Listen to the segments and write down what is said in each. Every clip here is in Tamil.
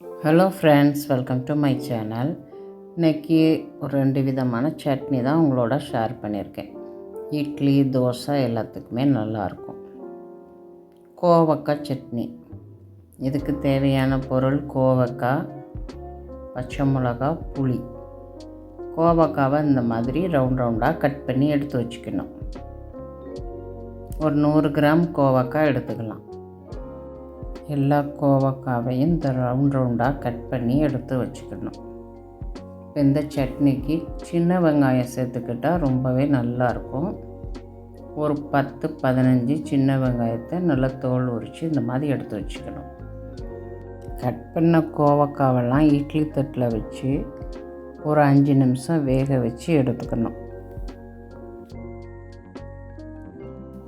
Hello friends welcome to my channel இன்றைக்கி ஒரு ரெண்டு விதமான சட்னி தான் உங்களோட ஷேர் பண்ணியிருக்கேன். இட்லி தோசை எல்லாத்துக்குமே நல்லாயிருக்கும் கோவக்காய் சட்னி. இதுக்கு தேவையான பொருள் கோவக்காய் பச்சை மிளகா புளி. கோவக்காவை இந்த மாதிரி ரவுண்ட் ரவுண்டாக கட் பண்ணி எடுத்து வச்சுக்கணும். ஒரு நூறு கிராம் கோவக்காய் எடுத்துக்கலாம். எல்லா கோவக்காவையும் இந்த ரவுண்ட் ரவுண்டாக கட் பண்ணி எடுத்து வச்சுக்கணும். இந்த சட்னிக்கு சின்ன வெங்காயம் சேர்த்துக்கிட்டால் ரொம்பவே நல்லாயிருக்கும் ஒரு பத்து பதினஞ்சு சின்ன வெங்காயத்தை நல்லா தோல் உரித்து இந்த மாதிரி எடுத்து வச்சுக்கணும். கட் பண்ண கோவக்காவெல்லாம் இட்லி தட்டில் வச்சு ஒரு அஞ்சு நிமிஷம் வேக வச்சு எடுத்துக்கணும்.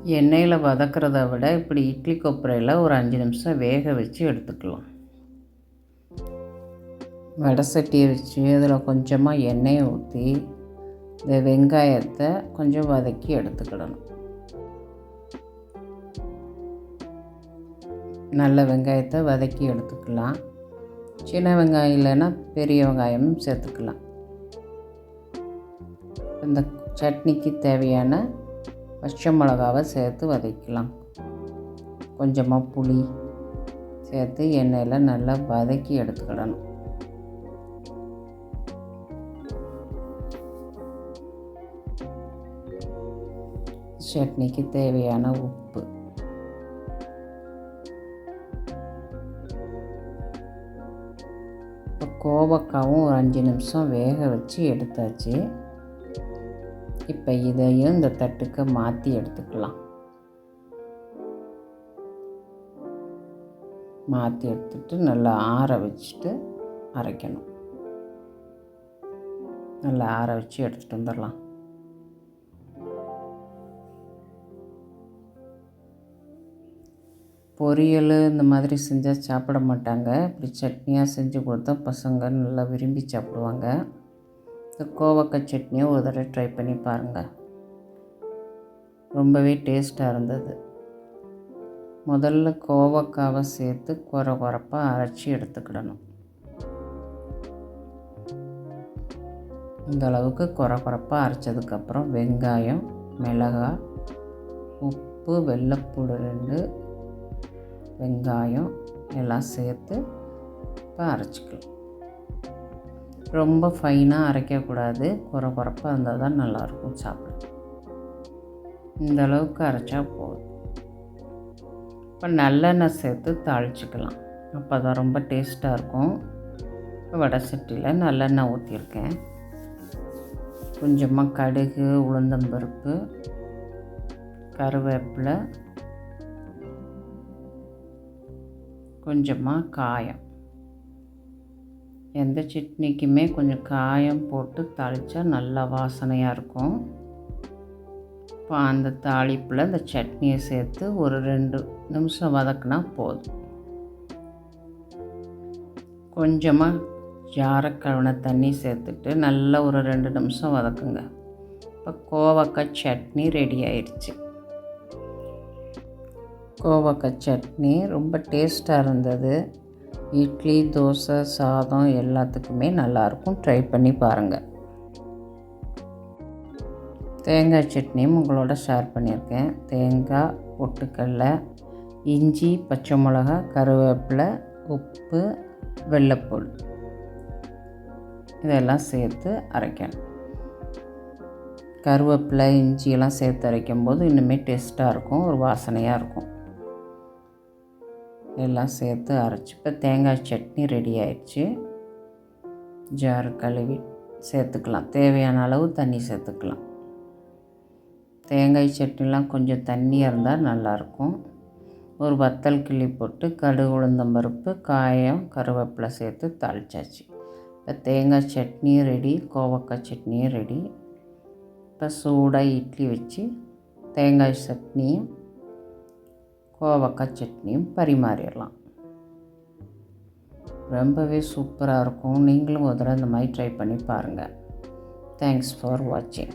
எண்ணெயில் வதக்கிறத விட இப்படி இட்லி கொப்பரையில் ஒரு அஞ்சு நிமிஷம் வேக வச்சு எடுத்துக்கலாம். வடை சட்டியை வச்சு அதில் கொஞ்சமாக எண்ணெயை ஊற்றி இந்த வெங்காயத்தை கொஞ்சம் வதக்கி எடுத்துக்கிடணும். நல்ல வெங்காயத்தை வதக்கி எடுத்துக்கலாம். சின்ன வெங்காயம் இல்லைன்னா பெரிய வெங்காயமும் சேர்த்துக்கலாம். இந்த சட்னிக்கு தேவையான பச்சை மிளகாவை சேர்த்து வதக்கலாம். கொஞ்சமாக புளி சேர்த்து எண்ணெயில் நல்லா வதக்கி எடுத்துக்கிடணும். சட்னிக்கு தேவையான உப்பு. இப்போ கோவக்காவும் ஒரு அஞ்சு நிமிஷம் வேக வச்சு எடுத்தாச்சு. இப்போ இதையும் இந்த தட்டுக்கு மாற்றி எடுத்துக்கலாம். மாற்றி எடுத்துட்டு நல்லா ஆற வச்சுட்டு அரைக்கணும். நல்லா ஆற வச்சு எடுத்துகிட்டு வந்துடலாம். பொரியல் இந்த மாதிரி செஞ்சால் சாப்பிட மாட்டாங்க. இப்படி சட்னியாக செஞ்சு கொடுத்தா பசங்க நல்லா விரும்பி சாப்பிடுவாங்க. இந்த கோவக்காய் சட்னியை ஒரு தடவை ட்ரை பண்ணி பாருங்கள் ரொம்பவே டேஸ்ட்டாக இருந்தது. முதல்ல கோவக்காவை சேர்த்து குறை குறைப்பாக அரைச்சி எடுத்துக்கிடணும். இந்த அளவுக்கு குறை குறைப்பாக அரைச்சதுக்கப்புறம் வெங்காயம் மிளகாய் உப்பு வெள்ளைப்பூடு ரெண்டு வெங்காயம் எல்லாம் சேர்த்து இப்போ அரைச்சிக்கலாம். ரொம்ப ஃபைனாக அரைக்கக்கூடாது. குறை குறைப்பாக இருந்தால் தான் நல்லாயிருக்கும் சாப்பிட. இந்த அளவுக்கு அரைச்சா போதும். இப்போ நல்லெண்ணெய் சேர்த்து தாளிச்சிக்கலாம். அப்போ தான் ரொம்ப டேஸ்ட்டாக இருக்கும். வடை சட்டியில் நல்லெண்ணெய் ஊற்றிருக்கேன் கொஞ்சமாக கடுகு உளுந்தம்பருப்பு கருவேப்பிலை கொஞ்சமாக காயம். எந்த சட்னிக்குமே கொஞ்சம் காயம் போட்டு தாளித்தா நல்லா வாசனையாக இருக்கும். இப்போ அந்த தாளிப்பில் இந்த சட்னியை சேர்த்து ஒரு ரெண்டு நிமிஷம் வதக்குனா போதும். கொஞ்சமாக ஜாரக்கழுவின தண்ணி சேர்த்துட்டு நல்லா ஒரு ரெண்டு நிமிஷம் வதக்குங்க. இப்போ கோவக்காய் சட்னி ரெடி ஆயிடுச்சு கோவக்காய் சட்னி ரொம்ப டேஸ்ட்டாக இருந்தது. இட்லி தோசை சாதம் எல்லாத்துக்குமே நல்லாயிருக்கும். ட்ரை பண்ணி பாருங்கள் தேங்காய் சட்னியும் உங்களோட ஷேர் பண்ணியிருக்கேன். தேங்காய் பொட்டுக்கடல இஞ்சி பச்சை மிளகா கருவேப்பிலை உப்பு வெள்ளைப்பூள். இதெல்லாம் சேர்த்து அரைக்கணும். கருவேப்பிலை இஞ்சியெல்லாம் சேர்த்து அரைக்கும் போது இன்னுமே டேஸ்ட்டாக இருக்கும் ஒரு வாசனையாக இருக்கும். எல்லாம் சேர்த்து அரைச்சி. இப்போ தேங்காய் சட்னி ரெடி ஆயிடுச்சு. ஜார் கழுவி சேர்த்துக்கலாம். தேவையான அளவு தண்ணி சேர்த்துக்கலாம். தேங்காய் சட்னிலாம் கொஞ்சம் தண்ணியாக இருந்தால் நல்லாயிருக்கும். ஒரு வத்தல் கிள்ளி போட்டு கடுகு உளுந்தம்பருப்பு காயம் கருவேப்பிலை சேர்த்து தாளிச்சாச்சு. இப்போ தேங்காய் சட்னியும் ரெடி கோவக்காய் சட்னியும் ரெடி இப்போ சூடாக இட்லி வச்சு தேங்காய் சட்னியும் கோவக்காய் சட்னியும் பரிமாறிடலாம். ரொம்பவே சூப்பராக இருக்கும். நீங்களும் ஒரு தடவை இந்த மாதிரி ட்ரை பண்ணி பாருங்கள் தேங்க்ஸ் ஃபார் வாட்சிங்